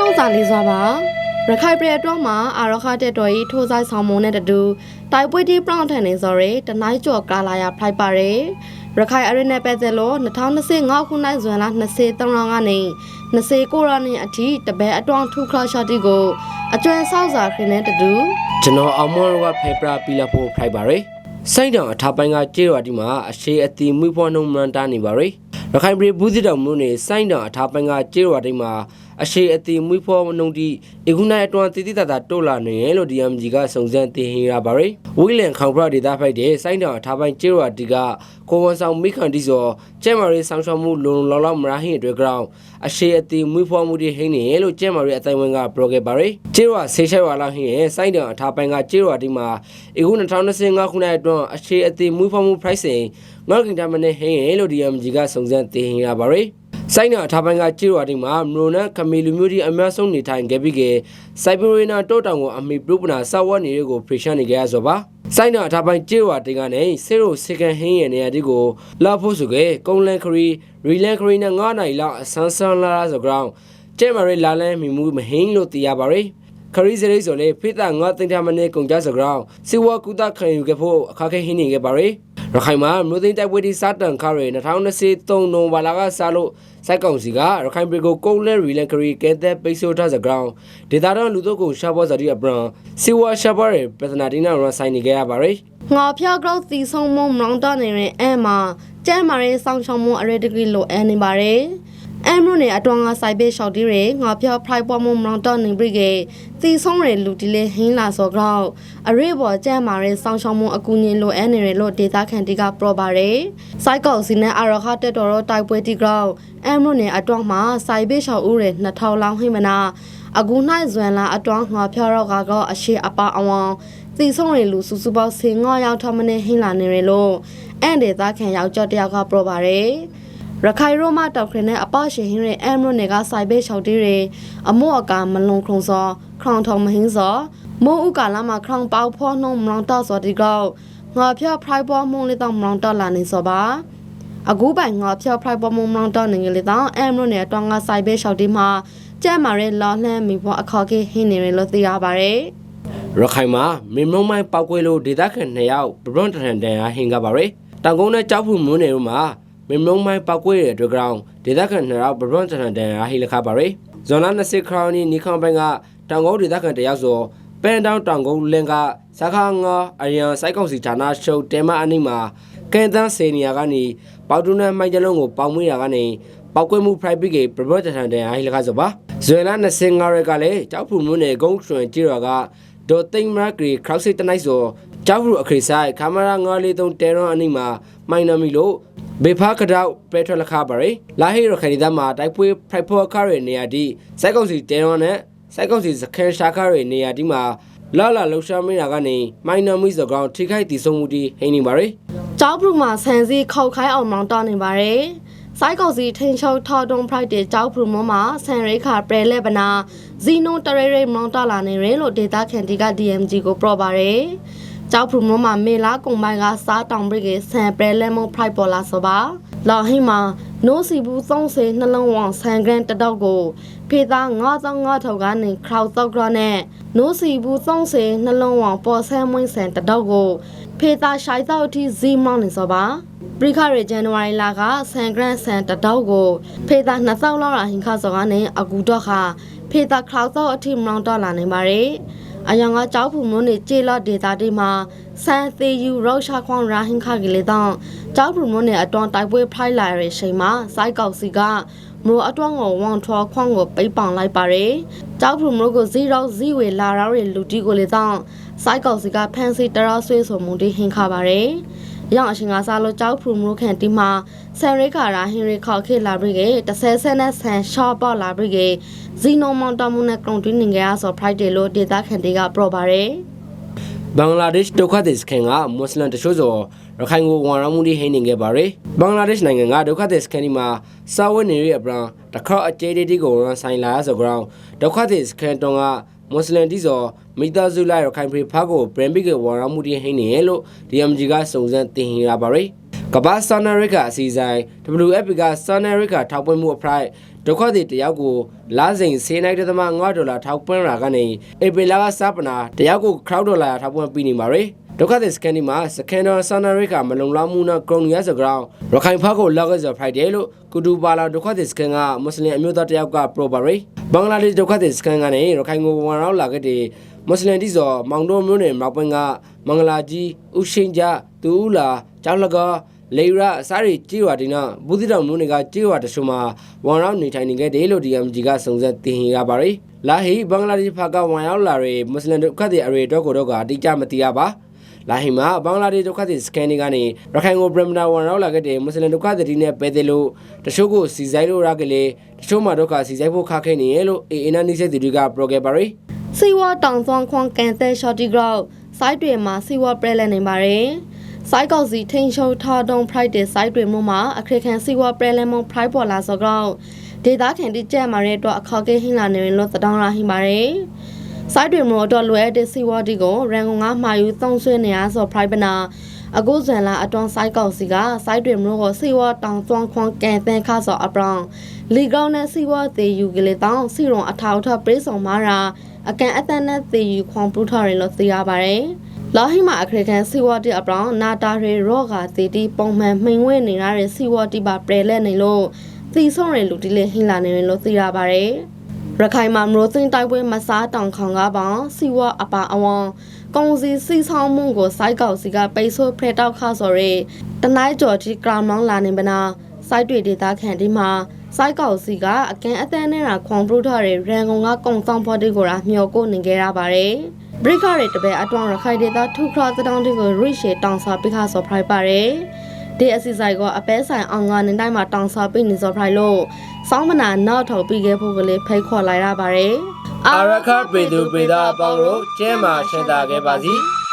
လုံးလုံးစာလေးစွာပါရခိုင်ပြည်တော်မှာအာရခတဲ့တော်ကြီးထိုးဆိုင်ဆောင်မုံနဲ့တတူတိုက်ပွဲတီးပြောင်းထန်နေစော်ရတနိုင်ကျော်ကာလာယာဖိုက်ပါရယ်ရခိုင်အရနဲ့ပဲတဲ့လို့2025ခုနှစ်ဇွန်လ23ရက်ကနေ29ရက်နေ့အထိတပည့်အတွန်းထူခရရှာတီကိုအကျွမ်းဆောက်စာခင်းနဲ့တတူကျွန်တော်အောင်မောရကဖေပရာပီလာဖို့ဖိုက်ပါရယ်စိုက်တောင်အထာပိုင်းကကျေးရွာဒီမှာအရှိအတီမွေးဖွားနှုံမှန်တာနေပါရယ်ရခိုင်ပြည်ဘူးစစ်တောင်မြို့နယ်စိုက်တောင်အထာပိုင်းကကျေးရွာဒီမှာ အရှိအတီမွေးဖွားနှုံတီအခုနိုင်အတွန်းတည်တည်တတာတိုးလာနေရလို့ DMG ကစုံစမ်းတင်ဟင်ရပါရယ်ဝီလန်ခေါပရာဒေတာဖိုက်တဲ့စိုက်တောင်အထာပိုင်းကျေးရွာဒီကကိုဝန်ဆောင်မိခန်တီစောကျဲမာရီဆောင်ရှောက်မှုလုံလုံလောက်လောက်မရဟင်အတွက်ကြောင့်အရှိအတီမွေးဖွားမှုတွေဟင်းနေရလို့ကျဲမာရီအတိုင်းဝန်ကပရိုဂက်ပါရယ်ကျေးရွာဆေးရှိုက်ဝါလာဟင်းရဲ့စိုက်တောင်အထာပိုင်းကကျေးရွာဒီမှာအခု2025ခုနှစ်အတွန်းအရှိအတီမွေးဖွားမှု pricing ငေါကင်တာမနဲ့ဟင်းရဲ့လို့ DMG ကစုံစမ်းတင်ဟင်ရပါရယ် စိုင်းနာအထားပိုင်းကကြေးရွာတိမှာမရိုနန်ခမီလူမျိုးတွေအများဆုံးနေထိုင်ခဲ့ပြီးကစိုက်ဘရီနာတောတောင်ကိုအမိပရုပနာဆောက်ဝတ်နေတွေကိုဖရရှန်နေကြရဆိုပါစိုင်းနာအထားပိုင်းကြေးရွာတင်ကနေဆေရိုစကန်ဟင်းရဲ့နေရာဒီကိုလာဖို့ဆိုခဲ့ကုန်းလန်ခရီရီလန်ခရီနဲ့9နိုင်လောက်အဆန်းဆန်းလာဆိုကြောင်းကျဲမရီလာလန်မီမူမဟင်းလို့သိရပါရယ်ခရီးစရိတ်ဆိုလေဖိတာငါတင်တမနဲ့ကုန်ကြစကြောင်းစီဝါကူတာခံယူခဲ့ဖို့အခါခဲဟင်းနေခဲ့ပါရယ် ရခိုင်မှာမြို့သိမ်းတိုက်ပွဲဒီစတန်ခါရီ2023နိုဘာလာကစားလို့စိုက်ကောင်စီကရခိုင်ပြည်ကိုကုန်းလဲရီလန်ခရီကဲတဲ့ပိတ်ဆို့ထားစကြောင်းဒေတာတော့လူတို့ကိုရှာဘောဇာတိအပရန်စီဝါရှာဘောရဲ့ပဒနာဒီနာရန်ဆိုင်နေခဲ့ရပါရယ်ငါဖျောက်ကောက်စီဆုံးမုံမောင်းတနေရင်အဲမှာကျဲမာရေးဆောင်းချောင်းမှုအရေတကီလိုအဲနေပါတယ် အဲမလို့နေအတွန်းကစိုက်ပေးလျှောက်တီးရငါဖျောက်ဖရိုက်ပေါ်မှုမောင်းတနေပြီကေစီဆုံးရလူတီလေးဟင်းလာစောကောက်အရေပေါ်ကျဲမာရေးဆောင်းချောင်းမှုအကူညင်လိုအဲနေရလို့ဒေတာခန်တီကပရောပါတယ်စိုက်ကောက်စီနဲ့အာရခတက်တော်တော့တိုက်ပွဲတီကောက်အဲမလို့နေအတွန်းမှာစိုက်ပေးလျှောက်ဦးရ2000လောင်းဟိမနာအခုနိုင်ဇွန်လာအတွန်းငါဖျောက်တော့ကတော့အရှိအပအဝေါစီဆုံးရလူစုစုပေါင်း10ငါရောက်ထမနဲ့ဟင်းလာနေရလို့အန်ဒေသားခံယောက်ျော့တယောက်ကပရောပါတယ် ရခိုင်ရိုမတောက်ခရနဲ့အပရှင်ဟင်းရဲ့အမ်ရိုနေကစိုက်ဘေးချောက်တီးရအမော့အကာမလုံခုံစောခေါင်ထုံမဟင်းစောမိုးဥကာလာမှာခေါင်ပေါဖောနှုံမလောင်တော့စောဒီကောက်ငါဖျောက်ဖရိုက်ပေါ်မုံလေးတော့မလောင်တော့လာနေစောပါအခုပိုင်ငါဖျောက်ဖရိုက်ပေါ်မုံမလောင်တော့နေလေတော့အမ်ရိုနဲ့တော့ငါစိုက်ဘေးချောက်တီးမှာကျဲမာရဲလော်လှမ်းမိဖို့အခေါ်ကေဟင်းနေရလို့သိရပါတယ်ရခိုင်မှာမင်းမုံမိုင်းပောက်ကွဲလို့ဒေသခံ2ယောက်ဘရွန်တရန်တန်ဟာဟင်ကပါရယ်တောင်ကုန်းနဲ့ကြောက်ဖူမြို့နယ်တို့မှာ မင်းမုံမိုင်းပောက်ကွဲတဲ့အတွက်ကြောင့်ဒေသခံ2ယောက်ဘရွန်တရန်တန်ဟာဟိလခပါရယ်ဇွန်လ20ခရောင်နီနီခေါန်ပိုင်းကတောင်ကုန်းဒေသခံတယောက်ဆိုပန်တောင်တောင်ကုန်းလင်ကစခါငါအရန်စိုက်ကောင်စီဌာနရှုပ်တဲမအနိမှာကန်တန်းစေနီယာကနေပေါတူနမိုင်းကြလုံးကိုပေါင်မွေးတာကနေပောက်ကွဲမှု private ကဘရွန်တရန်တန်ဟာဟိလခဆိုပါဇွန်လ25ရက်ကလည်းကြောက်ဖူမြို့နယ်ဂုံးရွှင်ကြေးရွာကဒေါ်သိမ့်မရဂရီခရောက်စစ်တနိုက်ဆိုကျောက်ဖူအခရိဆိုင်ကင်မရာ943တဲရွန်အနိမှာမိုင်နမီလို့ ဘေဖာကတောက်ပရက်ထလခပါရီလာဟီရခရီဒါမှာတိုက်ပွဲဖရိုက်ဖော်ကားရဲ့နေရာဒီစိုက်ကုံစီတဲရွန်နဲ့စိုက်ကုံစီစကန်ရှာကားရဲ့နေရာဒီမှာလာလာလှူရှာမင်းတာကနေမိုင်နမီဆိုကောင်ထိခိုက်တည်ဆုံမှုဒီဟိနေပါရီကျောက်ပရူမှာဆန်စီခောက်ခိုင်းအောင်မောင်းတနေပါတယ်။စိုက်ကောက်စီထိန်ချုပ်ထောက်တုံးဖရိုက်တဲ့ကျောက်ပရူမမှာဆန်ရိခါပရဲလက်ပနာဇီနိုတရဲရဲမောင်းတလာနေတယ်လို့ဒေတာခန်တီက DMG ကိုပြောပါတယ်။ ကျောက်ပရူမမှာမေလာကုံပိုင်းကစားတောင်ပရိကေဆန်ပရဲလက်မုံဖရိုက်ပေါ်လာဆိုပါ။လော်ဟိမှာနိုးစီဘူး30နှလုံးဝဆန်ဂရန်တတော့ကိုဖေသား95ထောက်ကနေခရောက်သောက်ရနဲ့နိုးစီဘူး30နှလုံးဝပေါ်ဆန်းမွင်းဆန်တတော့ကိုဖေသာရှိုက်သောအထိဇီမောင်းနေစောပါပရိခရဇန်နဝါရီလကဆန်ဂရန်ဆန်တတောက်ကိုဖေသာ2000လောက်လာဟင်ခါစောကနေအကူတော့ခါဖေသာခလောက်သောအထိမောင်းတော့လာနေပါရယ် အယောင်ကကြောက်ဖူမွန်းနေကြေလော့ဒေတာတိမှာဆန်သေးယူရောရှာခွန်ရာဟင်ခါကလေးတော့ကြောက်ဖူမွန်းနေအတွန်းတိုက်ပွဲဖိုက်လာရတဲ့ချိန်မှာစိုက်ကောက်စီကမလို့အတွန်းကိုဝမ်ထွားခွန်ကိုပိတ်ပောင်လိုက်ပါရယ်ကြောက်ဖူမလို့ကိုဇီရောက်ဇီဝေလာရောက်တဲ့လူတီကိုလေတော့စိုက်ကောက်စီကဖန်စီတရဆွေးဆိုမှုတိဟင်ခါပါရယ်။ ရောင်အရှင်ကစားလို့ကြောက်ဖူမလို့ခန့်တီမှာဆန်ရိခါရာဟင်ရိခေါခေလာပြီးကေ30ဆန်နဲ့ဆန်ရှော့ပေါလာပြီးကေဇီနိုမောင်တမှုနဲ့ကရုံတွင်းနေကြရဆို Friday လို့ဒေတာခန့်တီကပရောပါရယ်။ဘင်္ဂလားဒေ့ရှ်ဒုက္ခသည်စခန်းကမွတ်စလင်တချို့ဆိုရခိုင်ကိုဝန်ရမှုတွေဟိနေခဲ့ပါရယ်ဘင်္ဂလားဒေ့ရှ်နိုင်ငံကဒုက္ခသည်စခန်းဒီမှာစာဝတ်နေရအပရန်တခါအကျဲတေးတီကိုရန်ဆိုင်လာဆိုကြောင်းဒုက္ခသည်စခန်းတုံးက မွတ်စလင်တီဆိုမိသားစုလိုက်ရခိုင်ပြည်ဖားကိုပရန်ဘီကဝန်ရမှုတွေဟိနေလို့ DMG ကစုံစမ်းတင်ဟင်ရပါရယ်ကမ္ဘာစာနာရိကအစီအစဉ် WFP ကစာနာရိကထောက်ပံ့မှုအဖရိုက်ဒုက္ခသည်တယောက်ကိုလာစဉ်စေနိုင်တဲ့သမ9ဒေါ်လာထောက်ပံ့ရာကနေဧပြီလကစပနာတယောက်ကို crowd ဒေါ်လာထောက်ပံ့ပေးနေပါရယ် ဒုက္ခသည်စကန်ဒီမှာစကန်ဒါစာနာရိကမလုံလောက်မှုနဲ့ကရုံနီယာစကောင်ရခိုင်ဖားကိုလောက်ကစားဖရိုက်တယ်လို့ကုတူပါလာဒုက္ခသည်စကန်ကမွတ်စလင်အမျိုးသားတယောက်ကပရိုပါရယ်ဘင်္ဂလားဒေ့ရှ်ဒုက္ခသည်စကန်ကနေရခိုင်ကိုဝန်ရောက်လာခဲ့တဲ့မွတ်စလင်တိစော်မောင်တော်မျိုးနယ်မြောက်ပိုင်းကမင်္ဂလာကြီးဥရှိန်ကြတူဦးလာကျောင်းလကားလေရအစားရီကြေးရွာဒီနာဘူးတိတောင်မျိုးတွေကကြေးရွာတချို့မှာဝန်ရောက်နေထိုင်နေခဲ့တယ်လို့ DMG ကစုံစမ်းသိရင်ရပါရယ်လာဟီဘင်္ဂလားဒေ့ရှ်ဖက်ကဝန်ရောက်လာတဲ့မွတ်စလင်ဒုက္ခသည်အရေတော့ကိုတော့ကအတိအကျမသိရပါ လာဟီမှာဘင်္ဂလားဒေ့ရှ်ဒုက္ခသည်စကန်တွေကနေရခိုင်ကိုပရမနာဝန်ရောက်လာခဲ့တဲ့မွတ်စလင်ဒုက္ခသည်တွေနဲ့ပဲတယ်လို့တချို့ကိုစီဆိုင်လို့ရကြလေတချို့မှာဒုက္ခစီဆိုင်ဖို့ခက်ခဲနေရလို့အေအနာနိစေတီတွေကပရိုဂရပါရယ်စီဝါတောင်သွန်ခွန်ကန်သဲရှော့တီဂရော့စိုက်တွေမှာစီဝါပရဲလက်နေပါတယ်စိုက်ကောက်စီထိန်ချုံထားတုံး Friday စိုက်တွေမှုမှာအခရခံစီဝါပရဲလက်မုံ Friday ပေါ်လာစောကြောဒေတာခင်တိကျက်မှာတဲ့အတွက်အခေါက်ကဟင်းလာနေရင်လို့သတောင်းလာဟိပါတယ် စိုက်တွေမှုတော့လွယ်တဲ့စီဝါတီကိုရန်ကုန်ကမှာယူသုံးဆွေးနေရဆို Friday နာအခုဇန်လာအတွန်းစိုက်ကောက်စီကစိုက်တွေမျိုးကိုစီဝါတောင်သွန်ခွန်ကန်သဲခါစောအပရောင်လီကောင်းနဲ့စီဝါသေးယူကလေးတောင်စီရုံအထောက်ထပ်ပြေးဆောင်မာရာအကန်အတန်နဲ့သေးယူခွန်ပူထော်ရင်လို့သိရပါတယ်။လော်ဟိမအခရကန်စီဝါတီအပရောင်နာတာရီရော့ကတေတီပုံမှန်မှင်ဝဲနေရတဲ့စီဝါတီပါပရလက်နေလို့သီဆုံးရလူတီလေးဟင်းလာနေတယ်လို့သိရပါတယ်။ ရခိုင်မှာမရိုသိန်းတိုက်ပွဲမစားတောင်ခေါင်ကပေါင်စီဝါအပါအဝံကုံစီစီဆောင်မှုကိုစိုက်ကောက်စီကပိတ်ဆို့ဖရက်တောက်ခါဆိုရဲတနိုင်းကျော်တီကရောင်မောင်းလာနေပနာစိုက်တွေဒေတာခန့်ဒီမှာစိုက်ကောက်စီကအကန်အသန်းနဲ့ရာခွန်ပရူထရဲရန်ကုန်ကကုံဆောင်ဖော်တီကိုရာမျောကိုနေခဲ့ရပါတယ်ဘရိခရဲတပည့်အတွန်းရခိုင်ဒေတာထုခရသတောင်းတီကိုရိရှေတောင်စာပိခါဆိုဖရိုက်ပါတယ် ဒီအစီဆိုင်ကအပဲဆိုင်အောင်ကနေတိုင်းမှာတောင်စာပိနေစောဖရိုက်လို့စောင်းမနာနောက်ထောက်ပြီးခဲ့ဖို့ကလေးဖိတ်ခေါ်လိုက်ရပါတယ်အာရခပေသူပေသားအပေါင်းတို့ကျဲမှာရှင်းတာခဲ့ပါစီ။